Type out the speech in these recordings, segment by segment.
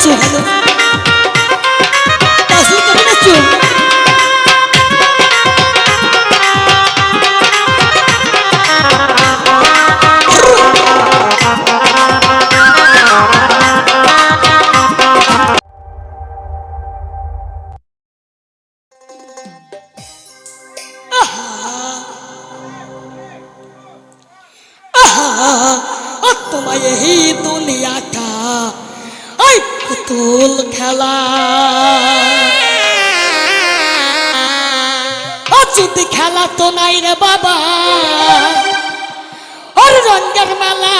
nacho hello tasu kami nacho तुम्हें यही दुनिया का পুতুল খেলা। যদি খেলা তো নাই রে বাবা, ওর রঙের মেলা।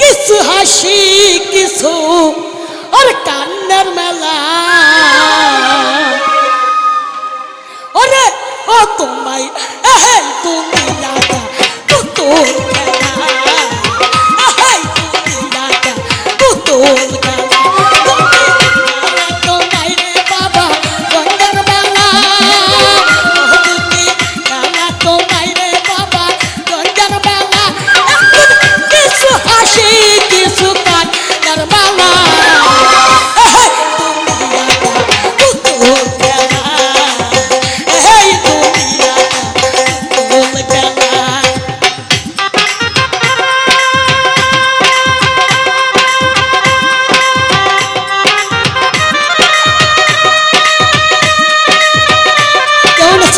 কিছু হাসি, কিছু ওর কান্নার মেলা। ওরে, ও তোমায় এই দুনিয়াটা পুতুল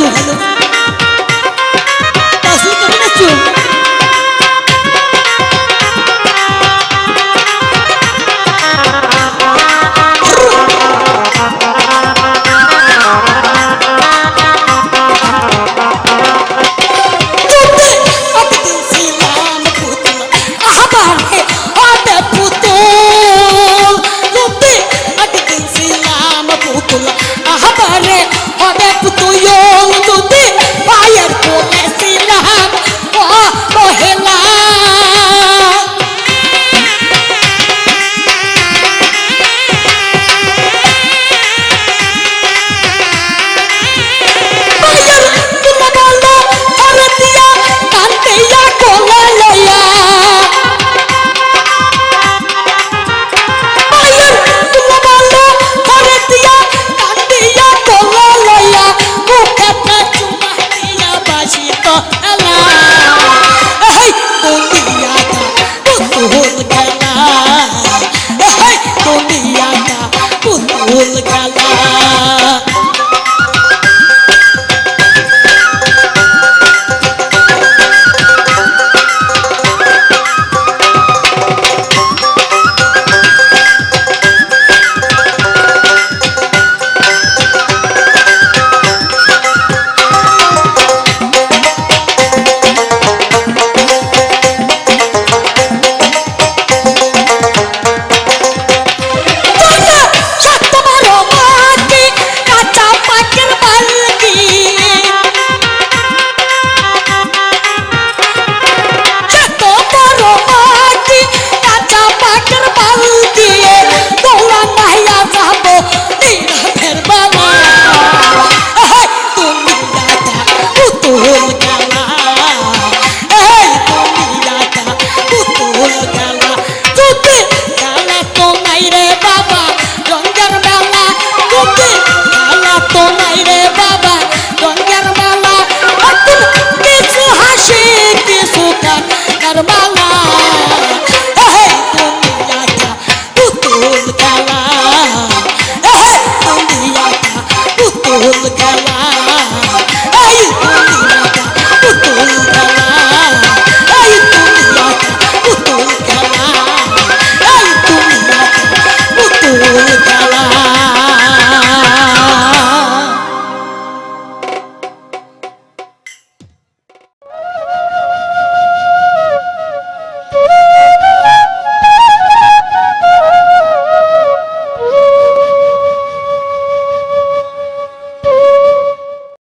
ভালো তাসু কেমন আছো? একদিন ছিলাম আহাবারে হবে পুতুল